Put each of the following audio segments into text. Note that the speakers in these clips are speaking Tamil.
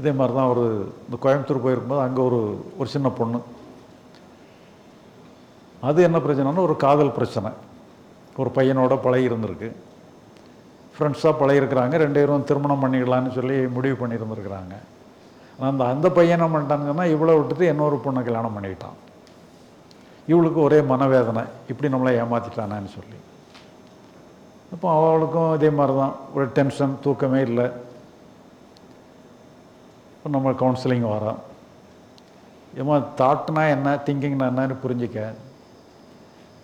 இதே மாதிரி தான் ஒரு இந்த கோயம்புத்தூர் போயிருக்கும்போது அங்கே ஒரு ஒரு சின்ன பொண்ணு. அது என்ன பிரச்சனைனா ஒரு காதல் பிரச்சனை. ஒரு பையனோட பழகி இருந்திருக்கு. ஃப்ரெண்ட்ஸாக பழகிருக்கிறாங்க ரெண்டு பேரும் திருமணம் பண்ணிக்கலான்னு சொல்லி முடிவு பண்ணியிருந்துருக்குறாங்க. ஆனால் அந்த அந்த பையனை பண்ணிட்டாங்கன்னா இவ்வளோ விட்டுட்டு இன்னொரு பொண்ணை கல்யாணம் பண்ணிக்கிட்டான். இவளுக்கு ஒரே மனவேதனை. இப்படி நம்மளை ஏமாற்றிட்டானான்னு சொல்லி. அப்போ அவளுக்கும் இதே மாதிரி தான் ஒரு டென்ஷன் தூக்கமே இல்லை. இப்போ நம்ம கவுன்சிலிங் வரோம் ஏமா தாட்னா என்ன திங்கிங்னா என்னன்னு புரிஞ்சிக்க.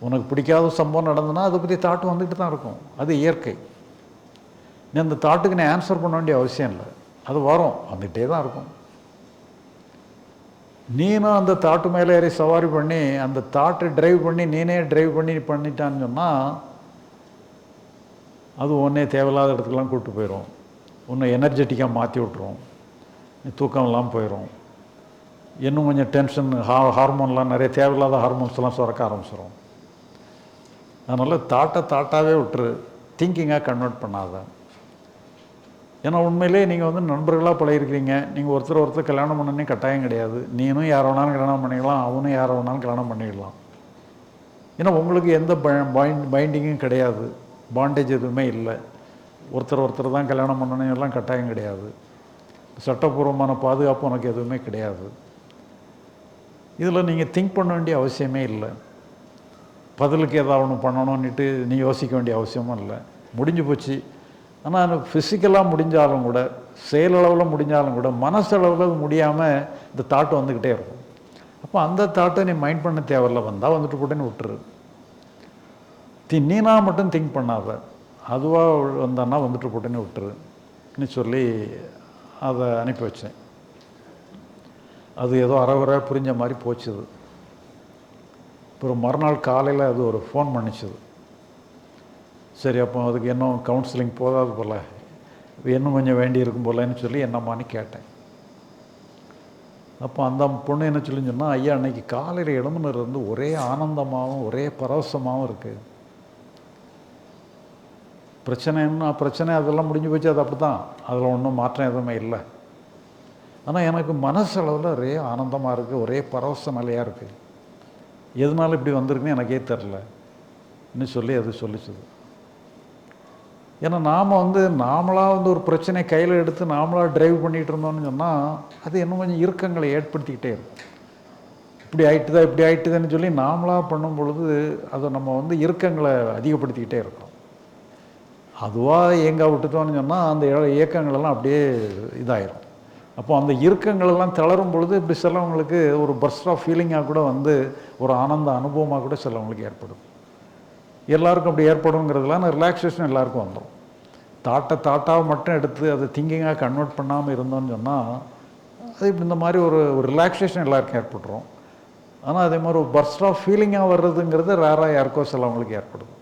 உனக்கு பிடிக்காத சம்பவம் நடந்ததுன்னா அதை பற்றி தாட்டு வந்துட்டு தான் இருக்கும். அது இயற்கை. நீ அந்த தாட்டுக்கு நீ ஆன்சர் பண்ண வேண்டிய அவசியம் இல்லை. அது வரும். வந்துகிட்டே தான் இருக்கும். நீனும் அந்த தாட்டு மேலே ஏறி சவாரி பண்ணி அந்த தாட்டை டிரைவ் பண்ணி நீனே டிரைவ் பண்ணி பண்ணிட்டான்னு சொன்னால் அது ஒன்றே தேவையில்லாத இடத்துக்கெலாம் கூப்பிட்டு போயிடும் உன்னை எனர்ஜெட்டிக்காக மாற்றி விட்ரும் தூக்கம் இல்லாமல் போயிடும் இன்னும் கொஞ்சம் டென்ஷன் ஹா ஹார்மோன்லாம் நிறைய தேவையில்லாத ஹார்மோன்ஸ்லாம் சுரக்க ஆரம்பிச்சிடும் அதனால் தாட்டை தாட்டாகவே விட்டுரு. திங்கிங்காக கன்வெர்ட் பண்ணாத. ஏன்னா உண்மையிலே நீங்கள் வந்து நண்பர்களாக பழகிருக்கிறீங்க. நீங்கள் ஒருத்தர் ஒருத்தர் கல்யாணம் பண்ணனே கட்டாயம் கிடையாது. நீனும் யாரை வேணாலும் கல்யாணம் பண்ணிக்கலாம். அவனும் யாரை வேணாலும் கல்யாணம் பண்ணிக்கலாம். ஏன்னா உங்களுக்கு எந்த பைண்டிங்கும் கிடையாது. பாண்டேஜ் எதுவுமே இல்லை. ஒருத்தர் ஒருத்தர் தான் கல்யாணம் பண்ணணும் எல்லாம் கட்டாயம் கிடையாது. சட்டப்பூர்வமான பாதுகாப்பு உனக்கு எதுவுமே கிடையாது. இதில் நீங்கள் திங்க் பண்ண வேண்டிய அவசியமே இல்லை. பதிலுக்கு ஏதாவது ஒன்று பண்ணணும்னுட்டு நீ யோசிக்க வேண்டிய அவசியமும் இல்லை. முடிஞ்சு போச்சு. ஆனால் ஃபிசிக்கலாக முடிஞ்சாலும் கூட செயலளவில் முடிஞ்சாலும் கூட மனசளவில் அது முடியாமல் இந்த தாட்டு வந்துக்கிட்டே இருக்கும். அப்போ அந்த தாட்டை நீ மைண்ட் பண்ண தேவையில்ல. வந்தால் வந்துட்டு போட்டேன்னு விட்டுரு. தி நீனா மட்டும் திங்க் பண்ணாத. அதுவாக வந்தான்னா வந்துட்டு போட்டேன்னு விட்டுரு. சொல்லி அதை அனுப்பி வச்சேன். அது ஏதோ அறவரை புரிஞ்ச மாதிரி போச்சுது. அப்புறம் மறுநாள் காலையில் அது ஒரு ஃபோன் பண்ணிச்சுது சரி அப்போ அதுக்கு இன்னும் கவுன்சிலிங் போதாது போல். இன்னும் கொஞ்சம் வேண்டி இருக்கும் போலன்னு சொல்லி என்னம்மான்னு கேட்டேன். அப்போ அந்த பொண்ணு என்ன சொல்லி சொன்னால் ஐயா அன்னைக்கு காலையில் எழும்புனது இருந்து ஒரே ஆனந்தமாகவும் ஒரே பரவசமாகவும் இருக்குது பிரச்சனைன்னா பிரச்சனை அதெல்லாம் முடிஞ்சு போச்சு அது அப்படி தான் அதில் ஒன்றும் மாற்றம் எதுவுமே இல்லை. ஆனால் எனக்கு மனசளவில் ஒரே ஆனந்தமாக இருக்குது ஒரே பரவச நிலையாக இருக்குது எதனால இப்படி வந்திருக்குன்னு எனக்கே தெரில. இன்னும் சொல்லி அது சொல்லிச்சுது. ஏன்னா நாம் வந்து நாமளாக வந்து ஒரு பிரச்சனையை கையில் எடுத்து நாமளாக டிரைவ் பண்ணிகிட்டு இருந்தோம்னு சொன்னால் அது இன்னும் கொஞ்சம் இறுக்கங்களை ஏற்படுத்திக்கிட்டே இருக்கும். இப்படி ஆயிட்டுதா இப்படி ஆயிட்டுதான்னு சொல்லி நாமளாக பண்ணும் பொழுது அதை நம்ம வந்து இறுக்கங்களை அதிகப்படுத்திக்கிட்டே இருக்கும். அதுவாக இயங்க விட்டுட்டோன்னு சொன்னால் அந்த இயக்கங்களெல்லாம் அப்படியே இதாயிரும். அப்போ அந்த இறுக்கங்களெல்லாம் தளரும் பொழுது இப்படி சிலவங்களுக்கு ஒரு பர்ஸ்ட் ஆஃப் ஃபீலிங்காக கூட வந்து ஒரு ஆனந்த அனுபவமாக கூட சிலவங்களுக்கு ஏற்படும். எல்லாருக்கும் அப்படி ஏற்படுங்கிறதுலாம் ரிலாக்ஸேஷன் எல்லாருக்கும் வந்துடும் தாட்டை தாட்டாக மட்டும் எடுத்து அதை திங்கிங்காக கன்வெர்ட் பண்ணாமல் இருந்தோம்னு சொன்னால் அது இப்படி இந்த மாதிரி ஒரு ஒரு ரிலாக்ஸேஷன் எல்லாருக்கும் ஏற்பட்டுரும். ஆனால் அதே மாதிரி ஒரு பர்ஸ்ட் ஆஃப் ஃபீலிங்காக வர்றதுங்கிறது ரேராக யாருக்கோ சிலவங்களுக்கு ஏற்படுது.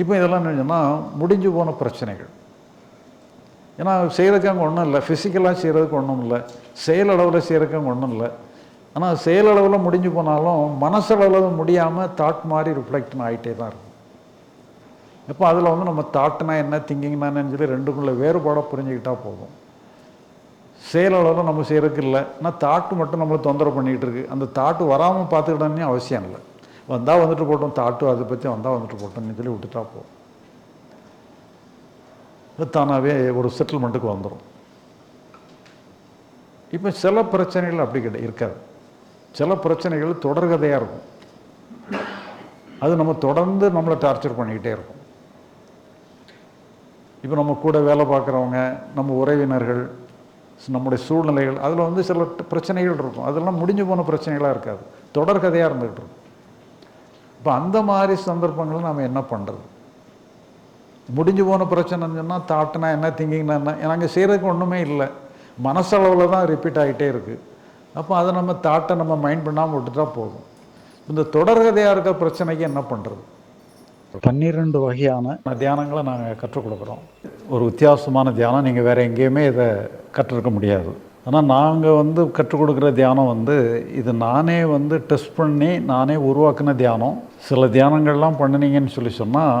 இப்போ இதெல்லாம் என்னன்னா முடிஞ்சு போன பிரச்சனைகள். ஏன்னா செய்கிறதுக்கு அங்கே ஒன்றும் இல்லை. ஃபிசிக்கலாக செய்கிறதுக்கு ஒன்றும் இல்லை. செயலளவில் செய்கிறதுக்கு அங்கே ஒன்றும் இல்லை. ஆனால் செயலளவில் முடிஞ்சு போனாலும் மனசளவில் முடியாமல் தாட் மாதிரி ரிஃப்ளெக்ட்னு ஆகிட்டே தான் இருக்கும். இப்போ அதில் வந்து நம்ம தாட்னா என்ன திங்கிங்னா என்னன்னு சொல்லி ரெண்டுக்குள்ள வேறுபாடாக புரிஞ்சுக்கிட்டால் போதும். செயலளவில் நம்ம செய்கிறதுக்கு இல்லை. ஆனால் தாட்டு மட்டும் நம்மளை தொந்தரவு பண்ணிக்கிட்டு இருக்கு. அந்த தாட்டு வராமல் பார்த்துக்கிட்டோன்னே அவசியம் இல்லை. வந்தால் வந்துட்டு போட்டோம் தாட்டு அதை பற்றி வந்தால் வந்துட்டு போட்டோம்னு சொல்லி விட்டுட்டா போதும் தானாகவே ஒரு செட்டில்மெண்ட்டுக்கு வந்துடும் இப்போ சில பிரச்சனைகள் அப்படி கிடையாது இருக்காது. சில பிரச்சனைகள் தொடர்கதையாக இருக்கும். அது நம்ம தொடர்ந்து நம்மளை டார்ச்சர் பண்ணிக்கிட்டே இருக்கும். இப்போ நம்ம கூட வேலை பார்க்குறவங்க நம்ம உறவினர்கள் நம்முடைய சூழ்நிலைகள் அதில் வந்து சில பிரச்சனைகள் இருக்கும். அதெல்லாம் முடிஞ்சு போன பிரச்சனைகளாக இருக்காது. தொடர்கதையாக இருந்துகிட்டு இருக்கும். இப்போ அந்த மாதிரி சந்தர்ப்பங்களில் நாம் என்ன பண்ணுறது முடிஞ்சு போன பிரச்சனைன்னு சொன்னால் தாட்னா என்ன திங்கிங்னா என்ன? நாங்கள் செய்கிறதுக்கு ஒன்றுமே இல்லை. மனசளவில் தான் ரிப்பீட் ஆகிட்டே இருக்குது அப்போ அதை நம்ம தாட்டை நம்ம மைண்ட் பண்ணாமல் விட்டுட்டா போதும். இந்த தொடர்கதையாக இருக்க பிரச்சனைக்கு என்ன பண்ணுறது பன்னிரெண்டு வகையான தியானங்களை நாங்கள் கற்றுக் கொடுக்குறோம். ஒரு வித்தியாசமான தியானம். நீங்கள் வேறு எங்கேயுமே இதை கற்றுருக்க முடியாது. ஆனால் நாங்கள் வந்து கற்றுக் கொடுக்குற தியானம் வந்து இது நானே வந்து டெஸ்ட் பண்ணி நானே உருவாக்கின தியானம். சில தியானங்கள்லாம் பண்ணினீங்கன்னு சொல்லி சொன்னால்